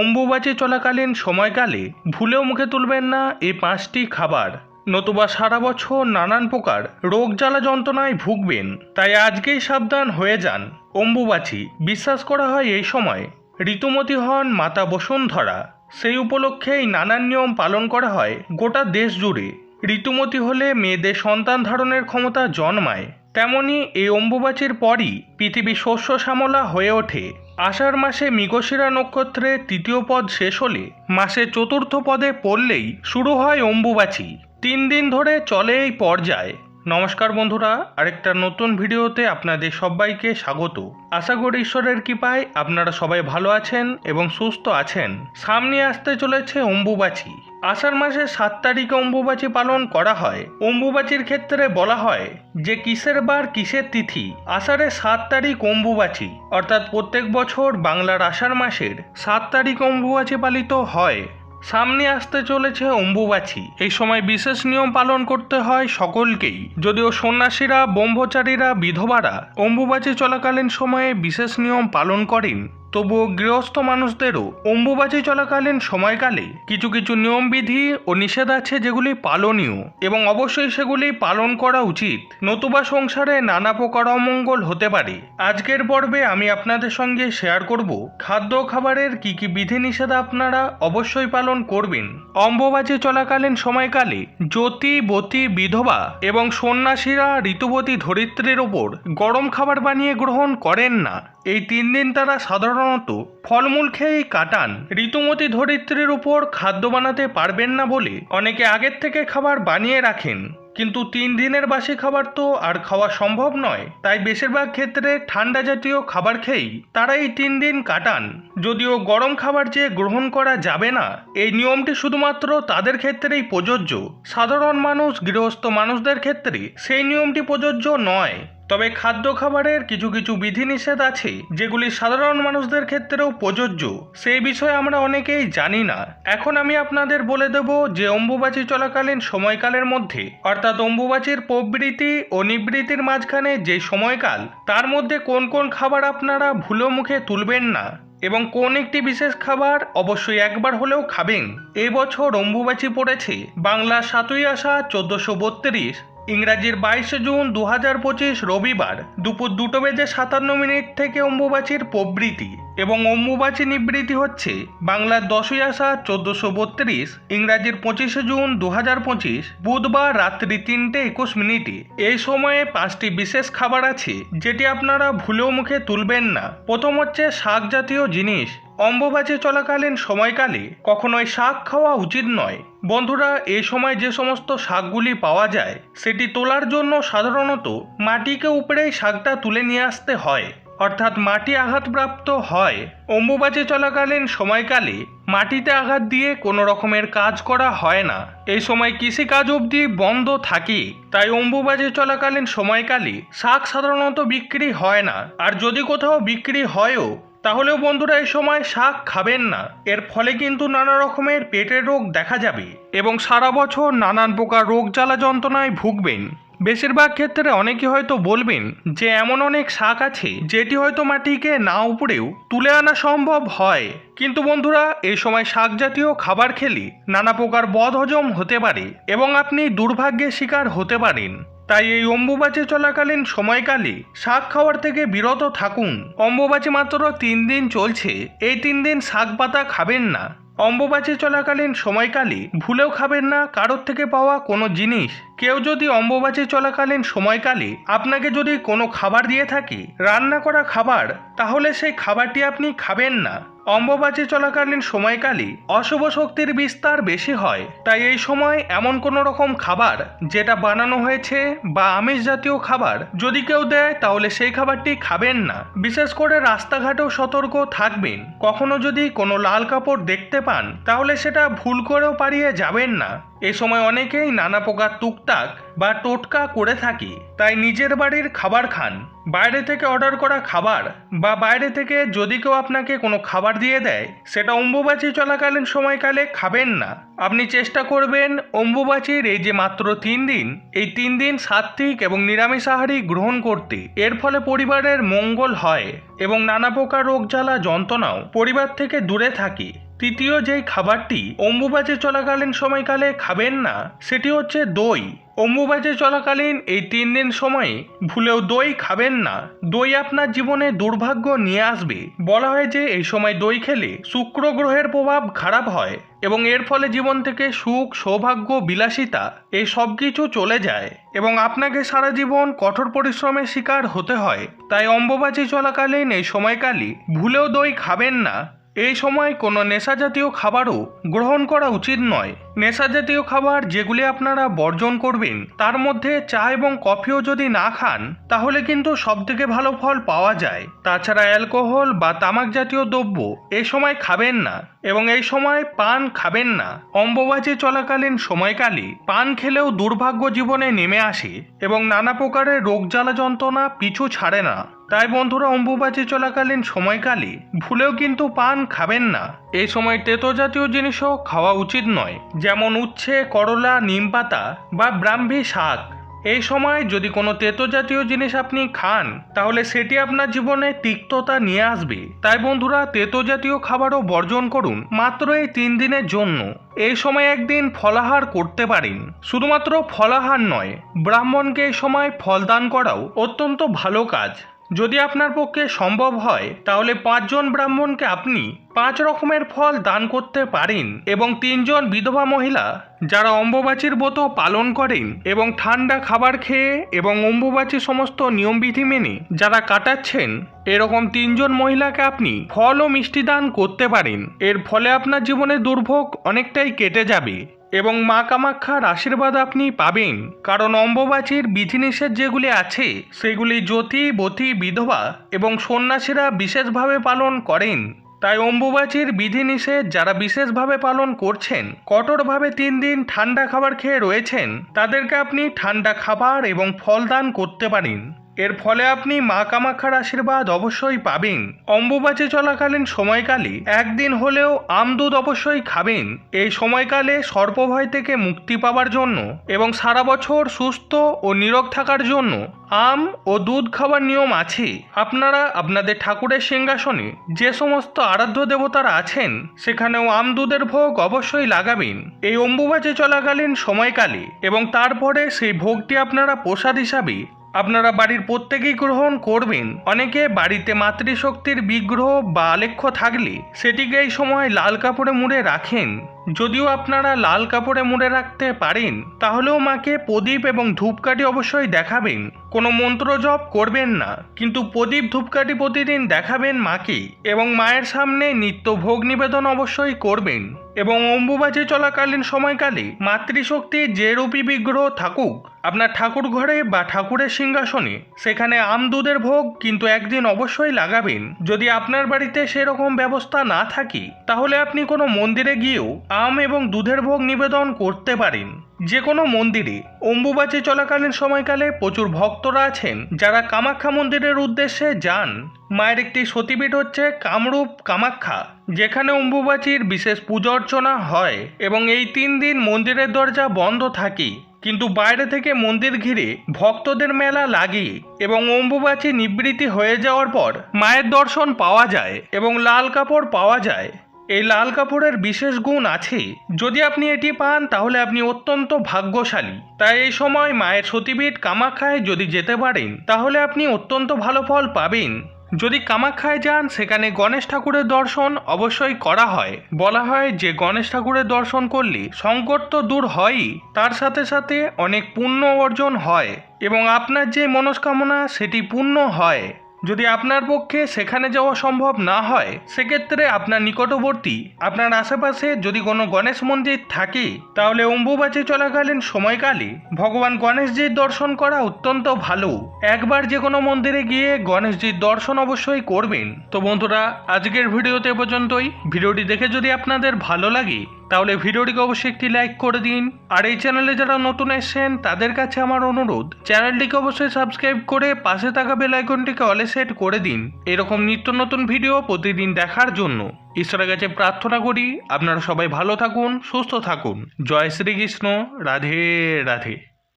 অম্বুবাচী চলাকালীন সময়কালে ভুলেও মুখে তুলবেন না এই পাঁচটি খাবার। নতুবা সারা বছর নানান প্রকার রোগ জ্বালা যন্ত্রণায় ভুগবেন। তাই আজকেই সাবধান হয়ে যান অম্বুবাচী। বিশ্বাস করা হয় এই সময় ঋতুমতী হন মাতা বসুন্ধরা। সেই উপলক্ষেই নানান নিয়ম পালন করা হয় গোটা দেশ জুড়ে। ঋতুমতী হলে মেয়েদের সন্তান ধারণের ক্ষমতা জন্মায়। তেমনি এই অম্বুবাচীর পরই পৃথিবী শস্য শ্যামলা হয়ে ওঠে। আষাঢ় মাসে মৃগশিরা নক্ষত্রে তৃতীয় পদ শেষ হলে মাসে চতুর্থ পদে পড়লেই শুরু হয় অম্বুবাচী। তিন দিন ধরে চলে এই পর্যায়। নমস্কার বন্ধুরা, আরেকটা নতুন ভিডিওতে আপনাদের সবাইকে স্বাগত। আশা করি ঈশ্বরের কৃপায় আপনারা সবাই ভালো আছেন এবং সুস্থ আছেন। সামনে আসতে চলেছে অম্বুবাচী। আষাঢ় মাসের সাত তারিখে অম্বুবাচী পালন করা হয়। অম্বুবাচীর ক্ষেত্রে বলা হয় যে, কিসের বার কিসের তিথি? আষাঢ়ের সাত তারিখ অম্বুবাচী, অর্থাৎ প্রত্যেক বছর বাংলার আষাঢ় মাসের সাত তারিখ অম্বুবাচী পালিত হয়। সামনে আসতে চলেছে অম্বুবাচী। এই সময় বিশেষ নিয়ম পালন করতে হয় সকলকেই। যদিও সন্ন্যাসীরা, ব্রহ্মচারীরা, বিধবারা অম্বুবাচী চলাকালীন সময়ে বিশেষ নিয়ম পালন করেন। তবুও গৃহস্থ মানুষদেরও অম্বুবাচী চলাকালীন সময়কালে কিছু কিছু নিয়মবিধি ও নিষেধ আছে যেগুলি পালনীয় এবং অবশ্যই সেগুলি পালন করা উচিত। নতুবা সংসারে নানা প্রকার অমঙ্গল হতে পারে। আজকের পর্বে আমি আপনাদের সঙ্গে শেয়ার করব, খাদ্য খাবারের কি কি বিধিনিষেধ আপনারা অবশ্যই পালন করবেন। অম্বুবাচী চলাকালীন সময়কালে জ্যোতি, বতী, বিধবা এবং সন্ন্যাসীরা ঋতুবতী ধরিত্রীর ওপর গরম খাবার বানিয়ে গ্রহণ করেন না। এই তিন দিন তারা সাধারণত ফলমূল খেয়েই কাটান। ঋতুমতী ধরিত্রীর উপর খাদ্য বানাতে পারবেন না বলে অনেকে আগের থেকে খাবার বানিয়ে রাখেন। কিন্তু তিন দিনের বাসি খাবার তো আর খাওয়া সম্ভব নয়। তাই বেশিরভাগ ক্ষেত্রে ঠান্ডা জাতীয় খাবার খেয়েই তারা এই তিন দিন কাটান। যদিও গরম খাবার যে গ্রহণ করা যাবে না, এই নিয়মটি শুধুমাত্র তাদের ক্ষেত্রেই প্রযোজ্য। সাধারণ মানুষ, গৃহস্থ মানুষদের ক্ষেত্রে সেই নিয়মটি প্রযোজ্য নয়। তবে খাদ্য খাবারের কিছু কিছু বিধিনিষেধ আছে, যেগুলি সাধারণ মানুষদের ক্ষেত্রেও প্রযোজ্য। সেই বিষয়ে আমরা অনেকেই জানি না। এখন আমি আপনাদের বলে দেব যে অম্বুবাচী চলাকালীন সময়কালের মধ্যে, অর্থাৎ অম্বুবাচীর প্রবৃত্তি ও নিবৃত্তির মাঝখানে যে সময়কাল, তার মধ্যে কোন কোন খাবার আপনারা ভুলো মুখে তুলবেন না এবং কোন একটি বিশেষ খাবার অবশ্যই একবার হলেও খাবেন। এবছর বছর অম্বুবাচী পড়েছে, বাংলা সাতই আষা চোদ্দশো বত্রিশ। ইংরাজির বাইশে জুন দু হাজার পঁচিশ রবিবার দুপুর দুটো বেজে সাতান্ন মিনিট থেকে অম্বুবাচীর প্রবৃতি এবং অম্বুবাচী নিবৃত্তি হচ্ছে বাংলার দশই আষা চোদ্দশো বত্রিশ, ইংরাজির পঁচিশে জুন দু হাজার পঁচিশ, বুধবার রাত্রি তিনটে একুশ মিনিটে। এই সময়ে পাঁচটি বিশেষ খাবার আছে যেটি আপনারা ভুলেও মুখে তুলবেন না। প্রথম হচ্ছে শাক জাতীয় জিনিস। অম্বুবাচী চলাকালীন সময়কালে কখনোই শাক খাওয়া উচিত নয়। বন্ধুরা এই সময় যে সমস্ত শাকগুলি পাওয়া যায়, সেটি তোলার জন্য সাধারণত মাটিকে উপরেই শাকটা তুলে নিয়ে আসতে হয়। অর্থাৎ মাটি আঘাতপ্রাপ্ত হয়। অম্বুবাচী চলাকালীন সময়কালে মাটিতে আঘাত দিয়ে কোনো রকমের কাজ করা হয় না। এই সময় কৃষিকাজ অবধি বন্ধ থাকে। তাই অম্বুবাচী চলাকালীন সময়কালে শাক সাধারণত বিক্রি হয় না। আর যদি কোথাও বিক্রি হয়ও তাহলেও বন্ধুরা এই সময় শাক খাবেন না। এর ফলে কিন্তু নানা রকমের পেটের রোগ দেখা যাবে এবং সারা বছর নানান প্রকার রোগ জ্বালা যন্ত্রণায় ভুগবেন। বেশিরভাগ ক্ষেত্রে অনেকে হয়তো বলবেন যে, এমন অনেক শাক আছে যেটি হয়তো মাটিকে না উপড়েও তুলে আনা সম্ভব হয়। কিন্তু বন্ধুরা, এই সময় শাক জাতীয় খাবার খেলে নানা প্রকার বদহজম হতে পারে এবং আপনি দুর্ভাগ্যের শিকার হতে পারেন। তাই এই অম্বুবাচী চলাকালীন সময়কালে শাক খাওয়ার থেকে বিরত থাকুন। অম্বুবাচী মাত্র তিন দিন চলছে। এই তিন দিন শাক পাতা খাবেন না। অম্বুবাচী চলাকালীন সময়কালে ভুলেও খাবেন না, কারোর থেকে পাওয়া কোনো জিনিস। কেউ যদি অম্বুবাচী চলাকালীন সময়কালে আপনাকে যদি কোনো খাবার দিয়ে থাকে, রান্না করা খাবার, তাহলে সেই খাবারটি আপনি খাবেন না। অম্বুবাচী চলাকালীন সময়কালই অশুভ শক্তির বিস্তার বেশি হয়। তাই এই সময় এমন কোনো রকম খাবার যেটা বানানো হয়েছে বা আমিষ জাতীয় খাবার যদি কেউ দেয়, তাহলে সেই খাবারটি খাবেন না। বিশেষ করে রাস্তাঘাটেও সতর্ক থাকবেন। কখনো যদি কোনো লাল কাপড় দেখতে পান, তাহলে সেটা ভুল করেও পারিয়ে যাবেন না। এ সময় অনেকেই নানা প্রকার টুকটাক বা টোটকা করে থাকি, তাই নিজের বাড়ির খাবার খান। বাইরে থেকে অর্ডার করা খাবার বা বাইরে থেকে যদি কেউ আপনাকে কোনো খাবার দিয়ে দেয়, সেটা অম্বুবাচী চলাকালীন সময়কালে খাবেন না। আপনি চেষ্টা করবেন অম্বুবাচীর এই যে মাত্র তিন দিন, এই তিন দিন সাত্ত্বিক এবং নিরামিষ আহারই গ্রহণ করতে। এর ফলে পরিবারের মঙ্গল হয় এবং নানা প্রকার রোগ জ্বালা যন্ত্রণাও পরিবার থেকে দূরে থাকি। তৃতীয় যেই খাবারটি অম্বুবাচী চলাকালীন সময়কালে খাবেন না, সেটি হচ্ছে দই। অম্বুবাচী চলাকালীন এই তিন দিন সময়ে ভুলেও দই খাবেন না। দই আপনার জীবনে দুর্ভাগ্য নিয়ে আসবে। বলা হয় যে এই সময় দই খেলে শুক্র গ্রহের প্রভাব খারাপ হয় এবং এর ফলে জীবন থেকে সুখ, সৌভাগ্য, বিলাসিতা এই সব কিছু চলে যায় এবং আপনাকে সারা জীবন কঠোর পরিশ্রমের শিকার হতে হয়। তাই অম্বুবাচী চলাকালীন এই সময়কালই ভুলেও দই খাবেন না এই সময় কোনো নেশা জাতীয় খাবারও গ্রহণ করা উচিত নয়। নেশা জাতীয় খাবার যেগুলি আপনারা বর্জন করবেন, তার মধ্যে চা এবং কফিও যদি না খান, তাহলে কিন্তু সবথেকে ভালো ফল পাওয়া যায়। তাছাড়া অ্যালকোহল বা তামাক জাতীয় দ্রব্য এই সময় খাবেন না এবং এই সময় পান খাবেন না। অম্বুবাচী চলাকালীন সময়কালে পান খেলেও দুর্ভাগ্য জীবনে নেমে আসে এবং নানা প্রকারের রোগ জ্বালা যন্ত্রণা পিছু ছাড়ে না। তাই বন্ধুরা অম্বুবাচী চলাকালীন সময়কালে ভুলেও কিন্তু পান খাবেন না। এই সময় তেতো জাতীয় জিনিসও খাওয়া উচিত নয়, যেমন উচ্ছে, করলা নিমপাতা বা ব্রাহ্মী শাক। এই সময় যদি কোনো তেতো জাতীয় জিনিস আপনি খান, তাহলে সেটি আপনার জীবনে তিক্ততা নিয়ে আসবে। তাই বন্ধুরা তেতো জাতীয় খাবারও বর্জন করুন মাত্র এই তিন দিনের জন্য। এই সময় একদিন ফলাহার করতে পারেন। শুধুমাত্র ফলাহার নয়, ব্রাহ্মণকে এই সময় ফলদান করাও অত্যন্ত ভালো কাজ। যদি আপনার পক্ষে সম্ভব হয়, তাহলে পাঁচজন ব্রাহ্মণকে আপনি পাঁচ রকমের ফল দান করতে পারেন এবং তিনজন বিধবা মহিলা যারা অম্বুবাচীর ব্রত পালন করেন এবং ঠান্ডা খাবার খেয়ে এবং অম্বুবাচী সমস্ত নিয়মবিধি মেনে যারা কাটাচ্ছেন, এরকম তিনজন মহিলাকে আপনি ফল ও মিষ্টি দান করতে পারেন। এর ফলে আপনার জীবনে দুর্ভোগ অনেকটাই কেটে যাবে। এবং মা কামাক্ষার আশীর্বাদ আপনি পাবেন। কারণ অম্বুবাচীর বিধিনিষেধ যেগুলি আছে, সেগুলি জ্যোতি, বতি, বিধবা এবং সন্ন্যাসীরা বিশেষভাবে পালন করেন। তাই অম্বুবাচীর বিধিনিষেধ যারা বিশেষভাবে পালন করছেন, কঠোরভাবে তিন দিন ঠান্ডা খাবার খেয়ে রয়েছেন, তাদেরকে আপনি ঠান্ডা খাবার এবং ফল দান করতে পারেন। এর ফলে আপনি মা কামাক্ষার আশীর্বাদ অবশ্যই পাবেন। অম্বুবাচী চলাকালীন সময়কালে একদিন হলেও আমদুধ অবশ্যই খাবেন। এই সময়কালে সর্পভয় থেকে মুক্তি পাওয়ার জন্য এবং সারা বছর সুস্থ ও নিরোগ থাকার জন্য আম ও দুধ খাওয়ার নিয়ম আছে। আপনারা আপনাদের ঠাকুরের সিংহাসনে যে সমস্ত আরাধ্য দেবতারা আছেন, সেখানেও আম দুধের ভোগ অবশ্যই লাগাবেন। এই অম্বুবাচী চলাকালীন সময়কালে এবং তারপরে সেই ভোগটি আপনারা প্রসাদ হিসাবে আপনারা বাড়ির প্রত্যেকেই গ্রহণ করবেন। অনেকে বাড়িতে মাতৃশক্তির বিগ্রহ বা আলেখ্য থাকলে সেটিকে এই সময় লাল কাপড়ে মুড়ে রাখেন। যদিও আপনারা লাল কাপড়ে মুড়ে রাখতে পারেন, তাহলেও মাকে প্রদীপ এবং ধূপকাঠি অবশ্যই দেখাবেন। কোনো মন্ত্র জপ করবেন না, কিন্তু প্রদীপ ধূপকাঠি প্রতিদিন দেখাবেন মাকে এবং মায়ের সামনে নিত্য ভোগ নিবেদন অবশ্যই করবেন। এবং অম্বুবাচী চলাকালীন সময়কালে মাতৃশক্তি যে রূপী বিগ্রহ থাকুক, আপনার ঠাকুর ঘরে বা ঠাকুরের সিংহাসনে, সেখানে আম দুধের ভোগ কিন্তু একদিন অবশ্যই লাগাবেন। যদি আপনার বাড়িতে সেরকম ব্যবস্থা না থাকে, তাহলে আপনি কোনো মন্দিরে গিয়েও আম এবং দুধের ভোগ নিবেদন করতে পারেন। যে কোনো মন্দিরে অম্বুবাচী চলাকালীন সময়কালে প্রচুর ভক্তরা আছেন যারা কামাখ্যা মন্দিরের উদ্দেশ্যে যান। মায়ের একটি সতীপীঠ হচ্ছে কামরূপ কামাখ্যা, যেখানে অম্বুবাচীর বিশেষ পূজা অর্চনা হয় এবং এই তিন দিন মন্দিরের দরজা বন্ধ থাকে কিন্তু বাইরে থেকে মন্দির ঘিরে ভক্তদের মেলা লাগে এবং অম্বুবাচী নিবৃত্তি হয়ে যাওয়ার পর মায়ের দর্শন পাওয়া যায় এবং লাল কাপড় পাওয়া যায়। এই লাল কাপড়ের বিশেষ গুণ আছে। যদি আপনি এটি পান, তাহলে আপনি অত্যন্ত ভাগ্যশালী। তাই এই সময় মায়ের সতীপীঠ কামাখ্যায় যদি যেতে পারেন, তাহলে আপনি অত্যন্ত ভালো ফল পাবেন। যদি কামাখ্যায় যান, সেখানে গণেশ ঠাকুরের দর্শন অবশ্যই করা হয়। বলা হয়, যে গণেশ ঠাকুরের দর্শন করলে সংকট তো দূর হয়ই, তার সাথে সাথে অনেক পুণ্য অর্জন হয়, এবং আপনার যে মনস্কামনা, সেটি পূর্ণ হয়। যদি আপনার পক্ষে সেখানে যাওয়া সম্ভব না হয়, সেক্ষেত্রে আপনার নিকটবর্তী, আপনার আশেপাশে যদি কোনো গণেশ মন্দির থাকে, তাহলে অম্বুবাচী চলাকালীন সময়কালে ভগবান গণেশজির দর্শন করা অত্যন্ত ভালো। একবার যে কোনো মন্দিরে গিয়ে গণেশজির দর্শন অবশ্যই করবেন। তো বন্ধুরা, আজকের ভিডিওতে পর্যন্তই। ভিডিওটি দেখে যদি আপনাদের ভালো লাগে তাহলে ভিডিওটিকে অবশ্যই একটি লাইক করে দিন। আর এই চ্যানেলে যারা নতুন এসেছেন, তাদের কাছে আমার অনুরোধ, চ্যানেলটিকে অবশ্যই সাবস্ক্রাইব করে পাশে থাকা বেল আইকনটিকে অলে সেট করে দিন। এরকম নিত্য নতুন ভিডিও প্রতিদিন দেখার জন্য। ঈশ্বরের কাছে প্রার্থনা করি, আপনারা সবাই ভালো থাকুন, সুস্থ থাকুন। জয় শ্রীকৃষ্ণ, রাধে রাধে।